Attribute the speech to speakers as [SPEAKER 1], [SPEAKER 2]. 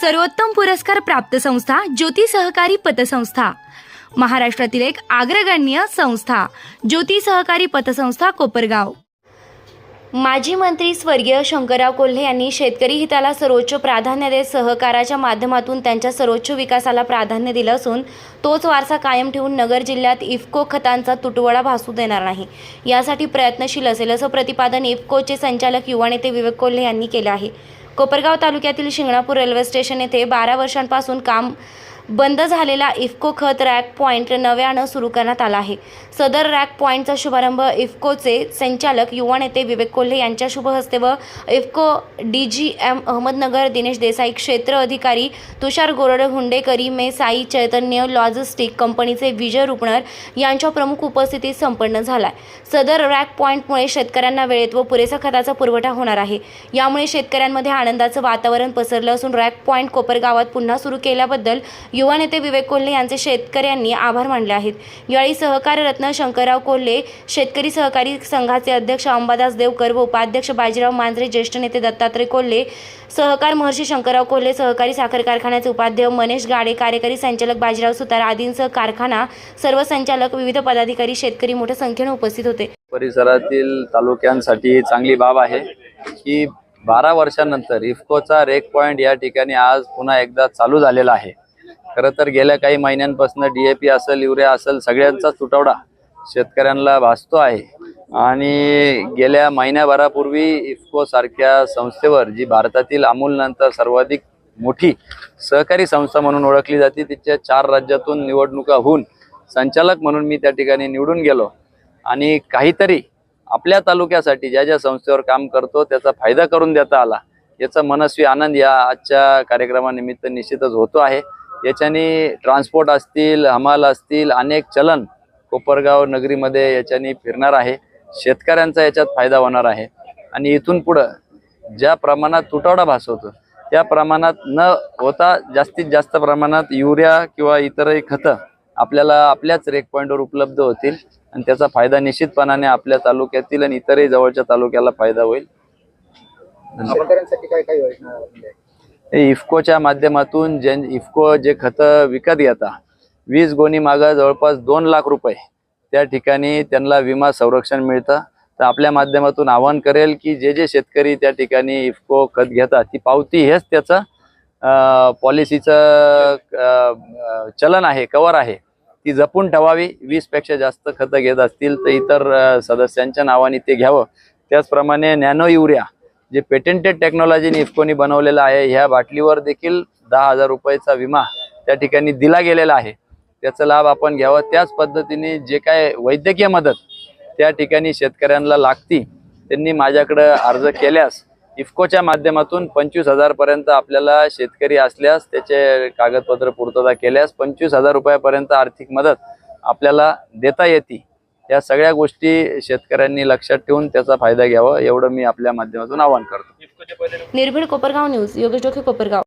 [SPEAKER 1] सर्वोत्तम पुरस्कार प्राप्त संस्था ज्योती सहकारी पतसंस्था. महाराष्ट्रातील एक अग्रगण्य संस्था ज्योती सहकारी पतसंस्था कोपरगाव. माजी मंत्री स्वर्गीय शंकरराव कोल्हे यांनी शेतकरी हिताला सर्वोच्च प्राधान्य देत सहकाराच्या माध्यमातून त्यांच्या सर्वोच्च विकासाला प्राधान्य दिलं असून तोच वारसा कायम ठेवून नगर जिल्ह्यात इफ्को खतांचा तुटवडा भासू देणार नाही. यासाठी प्रयत्नशील असेल असं प्रतिपादन इफ्कोचे संचालक युवा नेते विवेक कोल्हे यांनी केलं आहे. कोपरगाव तालुक्यातील शिंगणापूर रेल्वे स्टेशन येथे बारा वर्षांपासून काम बंद झालेला इफ्को खत रॅक पॉईंट नव्यानं सुरू करण्यात आला आहे. सदर रॅक पॉईंटचा शुभारंभ इफ्कोचे संचालक युवा नेते विवेक कोल्हे यांच्या शुभ हस्ते व IFFCO D G M Ahmednagar Dinesh Desai क्षेत्र अधिकारी तुषार गोरड हुंडेकरी मे साई चैतन्य लॉजिस्टिक कंपनीचे विजय रुपणर यांच्या प्रमुख उपस्थितीत संपन्न झाला सदर रॅक पॉईंटमुळे शेतकऱ्यांना वेळेत व पुरेसा खताचा पुरवठा होणार आहे. यामुळे शेतकऱ्यांमध्ये आनंदाचं वातावरण पसरलं असून रॅक पॉईंट कोपरगावात पुन्हा सुरू केल्याबद्दल युवा नेते विवेक कोल्हे यांचे शेतकऱ्यांनी आभार मानले आहेत. यावेळी सहकारी रत्न शंकरराव कोल्हे शेतकरी सहकारी संघाचे अध्यक्ष अंबादास देवकर व उपाध्यक्ष बाजीराव मांजरे ज्येष्ठ नेते दत्तात्रय कोल्हे सहकार महर्षी शंकरराव कोल्हे सहकारी साखर कारखान्याचे उपाध्यक्ष मनेश गाडे कार्यकारी संचालक बाजीराव सुतार आदींसह कारखाना सर्व संचालक विविध पदाधिकारी शेतकरी मोठ्या संख्येने उपस्थित होते.
[SPEAKER 2] परिसरातील तालुक्यांसाठी चांगली बाब आहे की बारा वर्षानंतर इफ्कोचा रेक पॉइंट या ठिकाणी आज पुन्हा एकदा चालू झालेला आहे. खरं तर गेल्या काही महिन्यांपासून डीएपी असेल युरिया असेल सगळ्यांचाच तुटवडा शेतकऱ्यांना भासतो आहे. आणि गेल्या महिन्याभरापूर्वी इफको सारख्या संस्थेवर जी भारतातील अमूलनंतर सर्वाधिक मोठी सहकारी संस्था म्हणून ओळखली जाते तिच्या चार राज्यातून निवडणुका होऊन संचालक म्हणून मी त्या ठिकाणी निवडून गेलो. आणि काहीतरी आपल्या तालुक्यासाठी ज्या ज्या संस्थेवर काम करतो त्याचा फायदा करून देता आला. याचा मनस्वी आनंद या आजच्या कार्यक्रमानिमित्त निश्चितच होतो आहे. याच्याने ट्रान्सपोर्ट असतील हमाल असतील अनेक चलन कोपरगाव नगरीमध्ये याच्याने फिरणार आहे. शेतकऱ्यांचा याच्यात फायदा होणार आहे. आणि इथून पुढं ज्या प्रमाणात तुटवडा भासवतो त्या प्रमाणात न होता जास्तीत जास्त प्रमाणात युरिया किंवा इतरही खतं आपल्याला आपल्याच रेक पॉईंटवर उपलब्ध होतील आणि त्याचा फायदा निश्चितपणाने आपल्या तालुक्यातील आणि इतरही जवळच्या तालुक्याला फायदा होईल.
[SPEAKER 3] शेतकऱ्यांसाठी काय काय योजना
[SPEAKER 2] इफ्कोच्या माध्यमातून जे इफ्को जे खतं विकत घेता वीज गोणी मागं जवळपास दोन लाख रुपये. त्या ठिकाणी त्यांना विमा संरक्षण मिळतं. तर आपल्या माध्यमातून आवाहन करेल की जे जे शेतकरी त्या ठिकाणी इफ्को खत घेतात ती पावती हेच त्याचं पॉलिसीचं चलन आहे कवर आहे. ती जपून ठेवावी. वीसपेक्षा जास्त खतं घेत असतील तर इतर सदस्यांच्या नावाने ते घ्यावं. त्याचप्रमाणे नॅनो युरिया. जे पेटेंटेड टेक्नॉलॉजीने इफकोनी बनवलेलं आहे ह्या बाटलीवर देखील दहा हजार रुपयाचा विमा त्या ठिकाणी दिला गेलेला आहे. त्याचा लाभ आपण घ्यावा. त्याच पद्धतीने जे काय वैद्यकीय मदत त्या ठिकाणी शेतकऱ्यांना लागती त्यांनी माझ्याकडं अर्ज केल्यास इफ्कोच्या माध्यमातून पंचवीस हजारपर्यंत आपल्याला शेतकरी असल्यास त्याचे कागदपत्र पूर्तता केल्यास पंचवीस हजार रुपयापर्यंत आर्थिक मदत आपल्याला देता येते. या सगळ्या गोष्टी शेतकऱ्यांनी लक्षात ठेवून त्याचा फायदा घ्यावा एवढं मी आपल्या माध्यमातून आवाहन करतो.
[SPEAKER 1] निर्भीड कोपरगाव न्यूज योगेश डोके कोपरगाव.